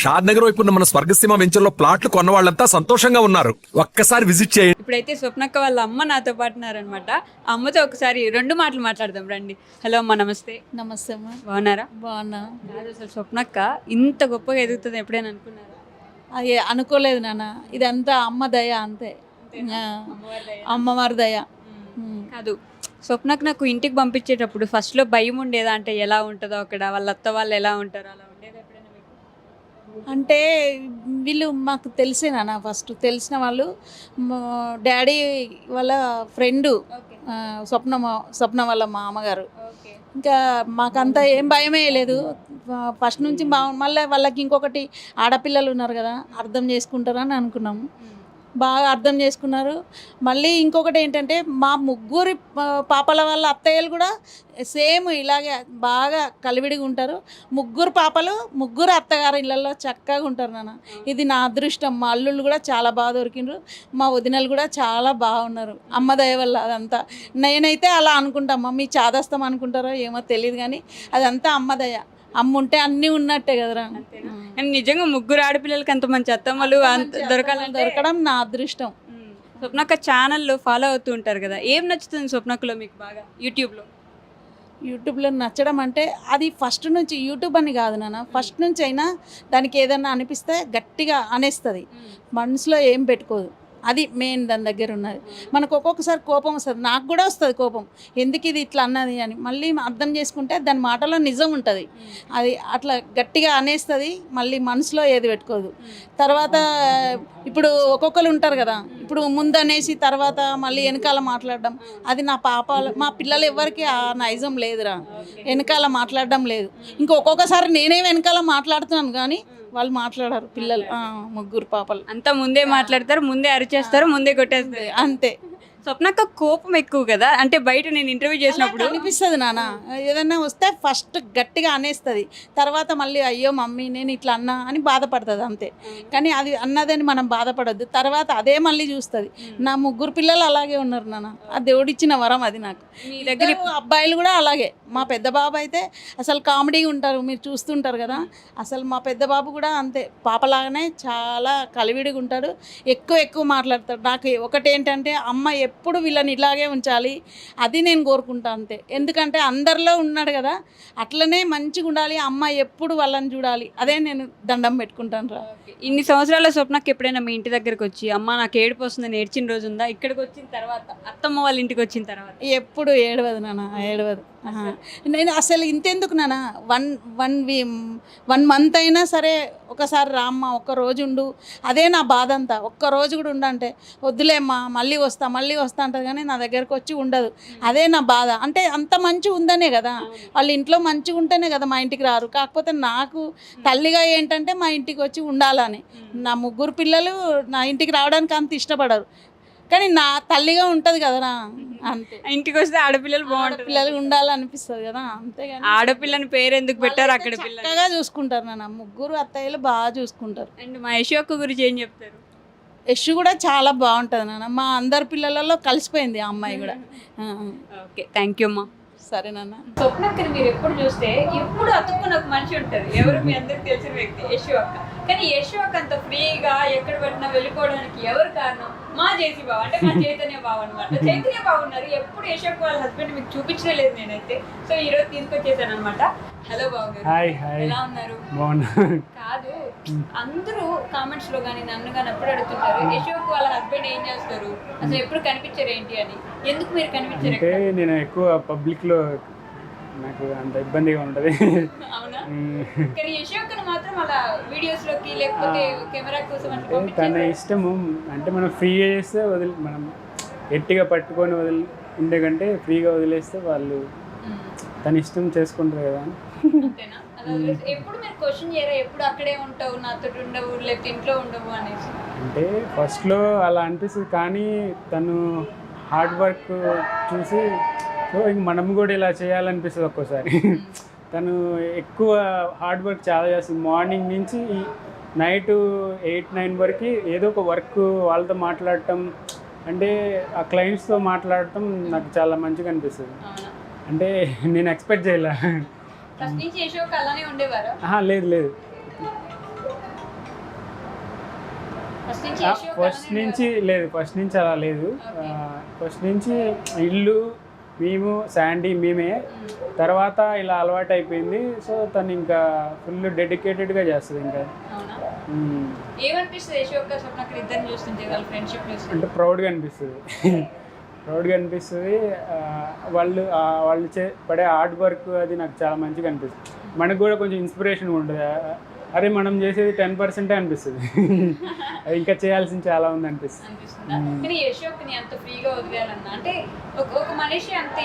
షాద్ నగర్ వైపు ఉన్న మన స్వర్గసీమ వెంచర్లో ప్లాట్లు కొన్న వాళ్ళంతా సంతోషంగా ఉన్నారు. ఒక్కసారి విజిట్ చేయండి. ఇప్పుడైతే స్వప్నక్క వాళ్ళ అమ్మ నాతో పాటు ఉన్నారనమాట ఆ అమ్మతో ఒకసారి రెండు మాటలు మాట్లాడదాం రండి. హలో అమ్మ నమస్తే. నమస్తే అమ్మా. బాగున్నారా? బాగున్నా. కాదు అసలు స్వప్నక్క ఇంత గొప్పగా ఎదుగుతుంది ఎప్పుడైనా అనుకున్నారా? అది అనుకోలేదు నాన్న. ఇదంతా అమ్మ దయ అంతే. అమ్మవారి దయ. కాదు స్వప్నకు నాకు ఇంటికి పంపించేటప్పుడు ఫస్ట్లో భయం ఉండేదా? అంటే ఎలా ఉంటుందో అక్కడ వాళ్ళ అత్త వాళ్ళు ఎలా ఉంటారో అలా అంటే వీళ్ళు మాకు తెలిసే నాన్న ఫస్ట్. తెలిసిన వాళ్ళు మా డాడీ వాళ్ళ ఫ్రెండు స్వప్న మా- స్వప్న వాళ్ళ మామగారు. ఇంకా మాకంతా ఏం భయమే లేదు. ఫస్ట్ నుంచి బా మళ్ళీ వాళ్ళకి ఇంకొకటి ఆడపిల్లలు ఉన్నారు కదా అర్థం చేసుకుంటారని అనుకున్నాము. బాగా అర్థం చేసుకున్నారు. మళ్ళీ ఇంకొకటి ఏంటంటే మా ముగ్గురి పాపల వాళ్ళ అత్తయ్యలు కూడా సేమ్ ఇలాగే బాగా కలివిడిగా ఉంటారు. ముగ్గురు పాపలు ముగ్గురు అత్తగారు ఇళ్ళల్లో చక్కగా ఉంటారు నాన్న. ఇది నా అదృష్టం. మా అల్లుళ్ళు కూడా చాలా బాగా దొరికినారు మా వదినలు కూడా చాలా బాగున్నారు. అమ్మ దయ వల్ల అదంతా. నేనైతే అలా అనుకుంటాం మీ చాదస్తం అనుకుంటారో ఏమో తెలియదు కానీ అదంతా అమ్మ దయ. అమ్మ ఉంటే అన్నీ ఉన్నట్టే కదరా. నిజంగా ముగ్గురు ఆడపిల్లలకి అంత మంచి అత్తమ్మలు అంత దొరకాలంటే దొరకడం నా అదృష్టం. స్వప్నక్క ఛానల్లో ఫాలో అవుతూ ఉంటారు కదా. ఏం నచ్చుతుంది స్వప్నక్కలో మీకు బాగా? యూట్యూబ్లో. యూట్యూబ్లో నచ్చడం అంటే అది ఫస్ట్ నుంచి యూట్యూబ్ అని కాదు నాన్న. ఫస్ట్ నుంచి అయినా దానికి ఏదన్నా అనిపిస్తే గట్టిగా అనేస్తుంది. మనసులో ఏం పెట్టుకోదు. అది మెయిన్ దాని దగ్గర ఉన్నది. మనకు ఒక్కొక్కసారి కోపం వస్తుంది. నాకు కూడా వస్తుంది కోపం. ఎందుకు ఇది ఇట్లా అన్నది అని. మళ్ళీ అర్థం చేసుకుంటే దాని మాటలో నిజం ఉంటుంది. అది అట్లా గట్టిగా అనేస్తుంది. మళ్ళీ మనసులో ఏది పెట్టుకోదు. తర్వాత ఇప్పుడు ఒక్కొక్కరు ఉంటారు కదా. ఇప్పుడు ముందు అనేసి తర్వాత మళ్ళీ వెనకాల మాట్లాడడం. అది నా పాపాలు మా పిల్లలు ఎవరికి ఆ నైజం లేదురా. వెనకాల మాట్లాడడం లేదు. ఇంకొక్కొక్కసారి నేనే వెనకాల మాట్లాడుతున్నాను కానీ వాళ్ళు మాట్లాడారు పిల్లలు. ఆ, ముగ్గురు పాపలు. అంతా ముందే మాట్లాడతారు ముందే అరిచేస్తారు ముందే కొట్టేస్తారు. అంతే. స్వప్నక్క కోపం ఎక్కువ కదా? అంటే బయట నేను ఇంటర్వ్యూ చేసినప్పుడు అనిపిస్తుంది నాన్న. ఏదన్నా వస్తే ఫస్ట్ గట్టిగా అనేస్తుంది. తర్వాత మళ్ళీ అయ్యో మమ్మీ నేను ఇట్లా అన్నా అని బాధపడుతుంది అంతే. కానీ అది అన్నదని మనం బాధపడొద్దు. తర్వాత అదే మళ్ళీ చూస్తుంది. నా ముగ్గురు పిల్లలు అలాగే ఉన్నారు నాన్న. ఆ దేవుడిచ్చిన వరం అది నాకు. మీ దగ్గర అబ్బాయిలు కూడా అలాగే. మా పెద్ద బాబు అయితే అసలు కామెడీ ఉంటారు మీరు చూస్తుంటారు కదా. అసలు మా పెద్ద బాబు కూడా అంతే. పాపలాగానే చాలా కలివిడిగా ఉంటాడు. ఎక్కువ ఎక్కువ మాట్లాడతాడు. నాకు ఒకటి ఏంటంటే అమ్మ ఎప్పుడు వీళ్ళని ఇలాగే ఉంచాలి? అది నేను కోరుకుంటా అంతే. ఎందుకంటే అందరిలో ఉన్నాడు కదా అట్లనే మంచిగా ఉండాలి అమ్మ ఎప్పుడు వాళ్ళని చూడాలి. అదే నేను దండం పెట్టుకుంటాను రా. ఇన్ని సంవత్సరాల స్వప్నకి ఎప్పుడైనా మీ ఇంటి దగ్గరకు వచ్చి అమ్మ నాకు ఏడుపు వస్తుందని ఏడ్చిన రోజు ఉందా? ఇక్కడికి వచ్చిన తర్వాత అత్తమ్మ వాళ్ళ ఇంటికి వచ్చిన తర్వాత. ఎప్పుడు ఏడవదు నాన్న ఏడవదు. నేను అసలు ఇంతెందుకు నాన్న? One one we one month అయినా సరే ఒకసారి రామ్మ ఒక్క రోజు ఉండు. అదే నా బాధ అంతా ఒక్క రోజు కూడా ఉండంటే వద్దులేమ్మా మళ్ళీ వస్తా మళ్ళీ వస్తా అంటది కానీ నా దగ్గరకు వచ్చి ఉండదు. అదే నా బాధ. అంటే అంత మంచి ఉందనే కదా. వాళ్ళ ఇంట్లో మంచిగా ఉంటేనే కదా మా ఇంటికి రారు. కాకపోతే నాకు తల్లిగా ఏంటంటే మా ఇంటికి వచ్చి ఉండాలని. నా ముగ్గురు పిల్లలు నా ఇంటికి రావడానికి అంత ఇష్టపడరు. కానీ నా తల్లిగా ఉంటుంది కదరా అంతే. ఇంటికి వస్తే ఆడపిల్లలు బాగుంటారు పిల్లలు ఉండాలనిపిస్తుంది కదా అంతేగాని ఆడపిల్లని పేరు ఎందుకు పెట్టారు అక్కడ పిల్లలు? చక్కగా చూసుకుంటారు నాన్న. ముగ్గురు అత్తయ్యలు బాగా చూసుకుంటారు. అండ్ మా యశోక్క గురించి ఏం చెప్తారు? యశ్ కూడా చాలా బాగుంటుంది నాన్న. మా అందరి పిల్లలలో కలిసిపోయింది ఆ అమ్మాయి కూడా. ఓకే థ్యాంక్ యూ అమ్మా. సరే నాన్న. స్వప్నక్కని మీరు ఎప్పుడు చూస్తే ఎప్పుడు అతుక్కుని ఒక మనిషి ఉంటుంది. ఎవరు మీ అందరికి తెలిసిన వ్యక్తి? యశు అక్క. కానీ యశు అక్క అంత ఫ్రీగా ఎక్కడ పట్టినా వెళ్ళిపోవడానికి ఎవరు కారణం? మా జేసీ బావ అంటే మా చైతన్య బావ అనమాట చైతన్య బావ ఉన్నారు. ఎప్పుడు యశు అక్క వాళ్ళ హస్బెండ్ మీకు చూపించనే లేదు నేనైతే. సో ఈ రోజు తీసుకొచ్చేసాను అనమాట హలో బావ గారు ఎలా ఉన్నారు? కాదు అందరూ కామెంట్స్లో కానీ నన్ను కానీ అప్పుడు అడుగుతుంటారు యశు అక్క వాళ్ళ హస్బెండ్ ఏం చేస్తారు? అసలు ఎప్పుడు కనిపించారు ఏంటి అని? ఎందుకు మీరు కనిపించారు? నేను ఎక్కువ పబ్లిక్లో నాకు అంత ఇబ్బందిగా ఉంటుంది. అవునా? కానీ యశోకను మాత్రం అలా వీడియోస్లోకి లేకపోతే కెమెరా కోసం అట్లా అంటే తన ఇష్టము. అంటే మనం ఫ్రీగా చేస్తే వదిలి మనం గట్టిగా పట్టుకొని వదిలి ఉండే కంటే ఫ్రీగా వదిలేస్తే వాళ్ళు తన ఇష్టం చేసుకుంటారు కదా ఎప్పుడు మీరు క్వశ్చన్ చేయరా? ఎప్పుడు అక్కడే ఉంటావు నాతో ఉండవు లేకపోతే ఇంట్లో ఉండవు అనేసి? అంటే ఫస్ట్లో అలా అనిపిస్తుంది కానీ తను హార్డ్ వర్క్ చూసి సో ఇంక మనం కూడా ఇలా చేయాలనిపిస్తుంది ఒక్కోసారి. తను ఎక్కువ హార్డ్ వర్క్ చాలా చేస్తుంది. మార్నింగ్ నుంచి నైట్ ఎయిట్ నైన్ వరకు ఏదో ఒక వర్క్ వాళ్ళతో మాట్లాడటం అంటే ఆ క్లయింట్స్తో మాట్లాడటం నాకు చాలా మంచిగా అనిపిస్తుంది. అంటే నేను ఎక్స్పెక్ట్ చేయలే. లేదు లేదు. ఫస్ట్ నుంచి లేదు ఫస్ట్ నుంచి అలా లేదు. ఫస్ట్ నుంచి ఇల్లు మేము శాండీ మేమే. తర్వాత ఇలా అలవాటు అయిపోయింది సో తను ఇంకా ఫుల్ డెడికేటెడ్గా చేస్తుంది ఇంకా. అంటే ప్రౌడ్గా అనిపిస్తుంది. ప్రౌడ్గా అనిపిస్తుంది. వాళ్ళు వాళ్ళు చే పడే హార్డ్ వర్క్ అది నాకు చాలా మంచిగా అనిపిస్తుంది. మనకు కూడా కొంచెం ఇన్స్పిరేషన్ ఉంటుంది. అరే మనం చేసేది టెన్ పర్సెంటే అనిపిస్తుంది. ఇంకా చేయాల్సింది చాలా ఉంది అనిపిస్తుంది. కానీ అంత ఫ్రీగా వదిలేయాలన్నా అంటే ఒక మనిషి అంత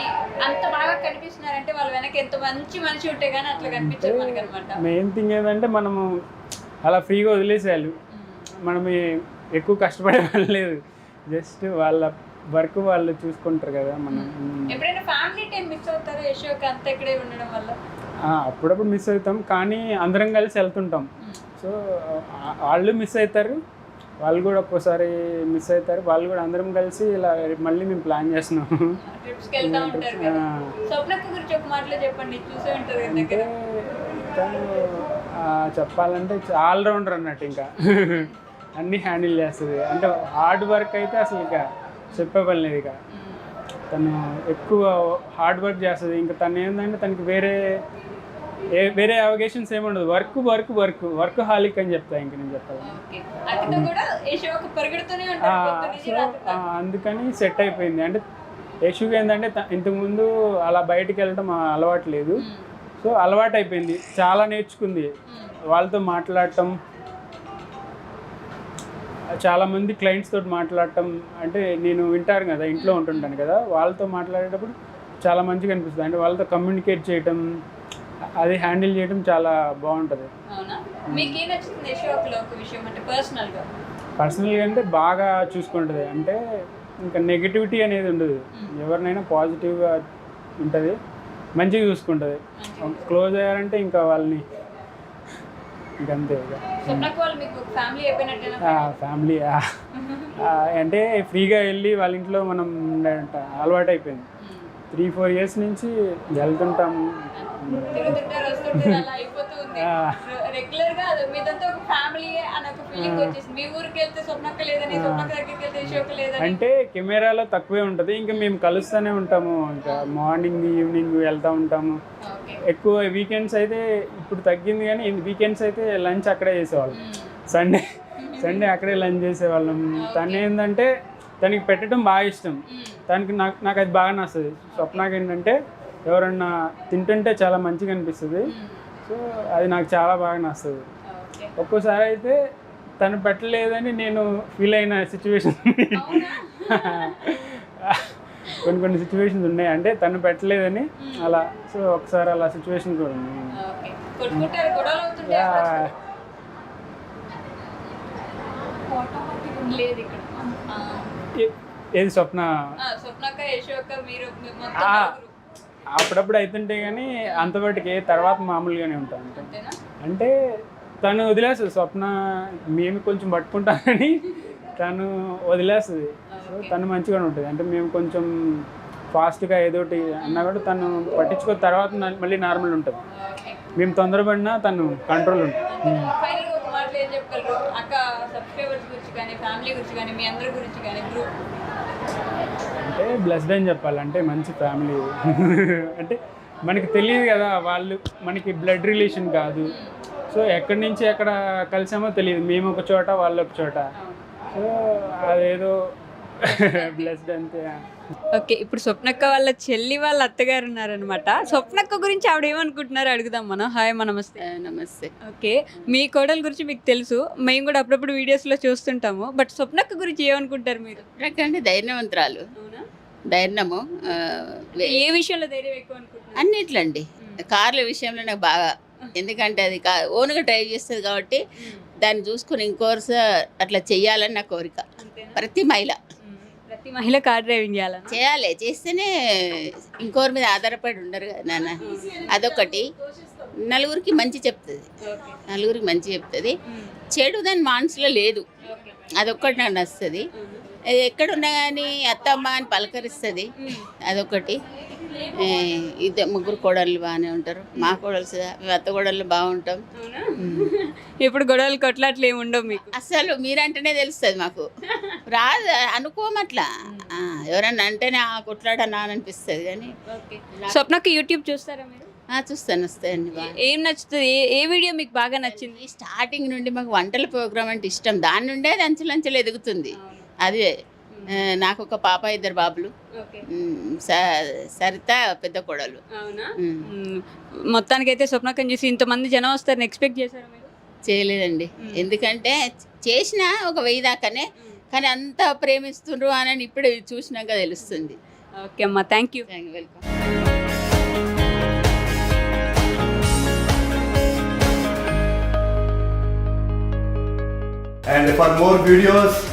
అంత బాగా కనిపిస్తున్నారంటే వాళ్ళ వెనక ఎంత మంచి మనిషి ఉంటే గానీ అట్లా మనకి అనమాట మెయిన్ థింగ్ ఏంటంటే మనము అలా ఫ్రీగా వదిలేసేయాలి. మనం ఎక్కువ కష్టపడే వాళ్ళు లేదు. జస్ట్ వాళ్ళ వర్క్ వాళ్ళు చూసుకుంటారు కదా మనం. ఎప్పుడైనా ఫ్యామిలీ టైం మిస్ అవుతారా యశోక్ అంత ఇక్కడే ఉండడం వల్ల? అప్పుడప్పుడు మిస్ అవుతాం. కానీ అందరం కలిసి వెళ్తుంటాం. సో వాళ్ళు మిస్ అవుతారు. వాళ్ళు కూడా ఒక్కోసారి మిస్ అవుతారు. వాళ్ళు కూడా అందరం కలిసి ఇలా మళ్ళీ మేము ప్లాన్ చేస్తున్నాం. చెప్పాలంటే ఆల్రౌండర్ అన్నట్టు ఇంకా. అన్నీ హ్యాండిల్ చేస్తుంది. అంటే హార్డ్ వర్క్ అయితే అసలు ఇక చెప్పే పని లేదు ఇక. తను ఎక్కువ హార్డ్ వర్క్ చేస్తుంది. ఇంకా తను ఏంటంటే తనకి వేరే ఏ వేరే అవగేషన్స్ ఏముండదు work work work. Workaholic అని చెప్తా ఇంక నేను చెప్పాలి. సో అందుకని సెట్ అయిపోయింది. అంటే యశుకి ఏంటంటే ఇంతకుముందు అలా బయటికి వెళ్ళడం అలవాటు లేదు. సో అలవాటు అయిపోయింది. చాలా నేర్చుకుంది. వాళ్ళతో మాట్లాడటం చాలా మంది క్లయింట్స్ తోటి మాట్లాడటం అంటే నేను వింటాను కదా ఇంట్లో ఉంటుంటాను కదా వాళ్ళతో మాట్లాడేటప్పుడు చాలా మంచిగా అనిపిస్తుంది. అంటే వాళ్ళతో కమ్యూనికేట్ చేయటం అది హ్యాండిల్ చేయడం చాలా బాగుంటుంది. మీకు ఏం ఒక విషయం అంటే పర్సనల్గా పర్సనల్గా అంటే బాగా చూసుకుంటుంది. అంటే ఇంకా నెగిటివిటీ అనేది ఉండదు. ఎవరినైనా పాజిటివ్గా ఉంటుంది. మంచిగా చూసుకుంటుంది. క్లోజ్ అయ్యారంటే ఇంకా వాళ్ళని ఇంకంతే ఫ్యామిలీ అంటే ఫ్రీగా వెళ్ళి వాళ్ళ ఇంట్లో మనం అలవాటు అయిపోయింది త్రీ ఫోర్ ఇయర్స్ నుంచి వెళ్తుంటాము తిరుగుతుంటారు వస్తుంటారు అలా అయిపోతుంది ఆ. రెగ్యులర్గా అది మీదంతా ఒక ఫ్యామిలీ అని ఒక ఫీలింగ్ వచ్చేసింది. మీ ఊరికి వెళ్తే స్వప్నక్క లేదని స్వప్నక్క దగ్గరికి వెళ్తే యశోక్ లేదని. అంటే కెమెరాలో తక్కువే ఉంటుంది. ఇంకా మేము కలుస్తూనే ఉంటాము. ఇంకా మార్నింగ్ ఈవినింగ్ వెళ్తూ ఉంటాము. ఎక్కువ వీకెండ్స్ అయితే ఇప్పుడు తగ్గింది కానీ వీకెండ్స్ అయితే లంచ్ అక్కడే చేసేవాళ్ళం. సండే సండే అక్కడే లంచ్ చేసేవాళ్ళం. తను ఏంటంటే తనకి పెట్టడం బాగా ఇష్టం. తనకి నాకు నాకు అది బాగా నచ్చుతుంది స్వప్నకి ఏంటంటే ఎవరన్నా తింటుంటే చాలా మంచిగా అనిపిస్తుంది. సో అది నాకు చాలా బాగా నచ్చుతుంది. ఒక్కోసారి అయితే తను పెట్టలేదని నేను ఫీల్ అయిన సిచ్యువేషన్ కొన్ని కొన్ని సిచ్యువేషన్స్ ఉన్నాయి. అంటే తను పెట్టలేదని అలా సో ఒకసారి అలా సిచ్యువేషన్ కూడా ఉంది. ఏది స్వప్న? అప్పుడప్పుడు అవుతుంటే కానీ అంతవరకు తర్వాత మామూలుగానే ఉంటాం అంటే తను వదిలేస్తుంది స్వప్న మేము కొంచెం పట్టుకుంటామని తను వదిలేస్తుంది. సో తను మంచిగానే ఉంటుంది. అంటే మేము కొంచెం ఫాస్ట్గా ఏదోటి అన్నా కూడా తను పట్టించుకో తర్వాత మళ్ళీ నార్మల్ ఉంటుంది. మేము తొందరపడినా తను కంట్రోల్ ఉంటుంది. ఫైనల్ ఒక మాటలు ఏం చెప్పగలరు అక్క సబ్స్క్రైబర్స్ గురించి కానీ ఫ్యామిలీ గురించి కానీ మీ అందరి గురించి కానీ గ్రూప్ అంటే బ్లెస్డ్ అని చెప్పాలి అంటే మంచి ఫ్యామిలీ. అంటే మనకి తెలియదు కదా వాళ్ళు మనకి బ్లడ్ రిలేషన్ కాదు. సో ఎక్కడి నుంచి ఎక్కడ కలిసామో తెలియదు. మేము ఒక చోట వాళ్ళు ఒక చోట. సో అదేదో బ్లెస్డ్ అంతే ఓకే ఇప్పుడు స్వప్నక్క వాళ్ళ చెల్లి వాళ్ళ అత్తగారు ఉన్నారనమాట స్వప్నక్క గురించి ఆవిడ ఏమనుకుంటున్నారో అడుగుదాం మనం. హాయ్ అమ్మ నమస్తే. నమస్తే. ఓకే మీ కోడల గురించి మీకు తెలుసు. మేము కూడా అప్పుడప్పుడు వీడియోస్లో చూస్తుంటాము. బట్ స్వప్నక్క గురించి ఏమనుకుంటారు మీరు? రకండి ధైర్యవంతురాలు ధైర్యము ఏ విషయంలో ధైర్యం ఎక్కువ అనుకుంటున్నారు? అన్నిట్లండి. కార్ల విషయంలో నాకు బాగా. ఎందుకంటే అది ఓన్గా డ్రైవ్ చేస్తుంది కాబట్టి దాన్ని చూసుకుని ఇంకోర్స అట్లా చెయ్యాలని నా కోరిక. ప్రతి మహిళ. ప్రతి మహిళ కార్ డ్రైవింగ్ చేయాలన్నా చేయాలి. చేస్తేనే ఇంకోరి మీద ఆధారపడి ఉండరు కదా నాన్న. అదొకటి నలుగురికి మంచి చెప్తుంది. నలుగురికి మంచి చెప్తుంది. చెడు దాని మనసులో లేదు. అదొక్కటి నాకు నచ్చుతుంది. ఎక్కడున్నా కానీ అత్తమ్మ అని పలకరిస్తుంది. అదొకటి. ఇద్దరు ముగ్గురు కోడళ్ళు బాగానే ఉంటారు. మా కోడలు అత్త కోడళ్ళు బాగుంటాం ఇప్పుడు గొడవలు కొట్లాట్లు ఏమి ఉండవు మీకు? అసలు మీరంటేనే తెలుస్తుంది మాకు. రాదు అనుకోమట్లా. ఎవరన్నా అంటేనే ఆ కొట్లాడనా అని అనిపిస్తుంది కానీ స్వప్నకి యూట్యూబ్ చూస్తారా మీరు? చూస్తాను వస్తాయండి ఏం నచ్చుతుంది? ఏ వీడియో మీకు బాగా నచ్చింది? స్టార్టింగ్ నుండి మాకు వంటల ప్రోగ్రామ్ అంటే ఇష్టం. దాని నుండే అది అంచెలంచెలు ఎదుగుతుంది. అదే నాకు ఒక పాప ఇద్దరు బాబులు. ఓకే. ఉమ్, స- సరిత పెద్ద కోడలు. మొత్తానికైతే స్వప్నకం చూసి ఇంతమంది జనం వస్తారని ఎక్స్పెక్ట్ చేశారా మీరు? చేయలేదండి. ఎందుకంటే చేసిన ఒక వెయ్యి దాకానే కానీ అంత ప్రేమిస్తుండ్రు అని ఇప్పుడు చూసినాక తెలుస్తుంది. ఓకే అమ్మా thank you welcome. And for more videos,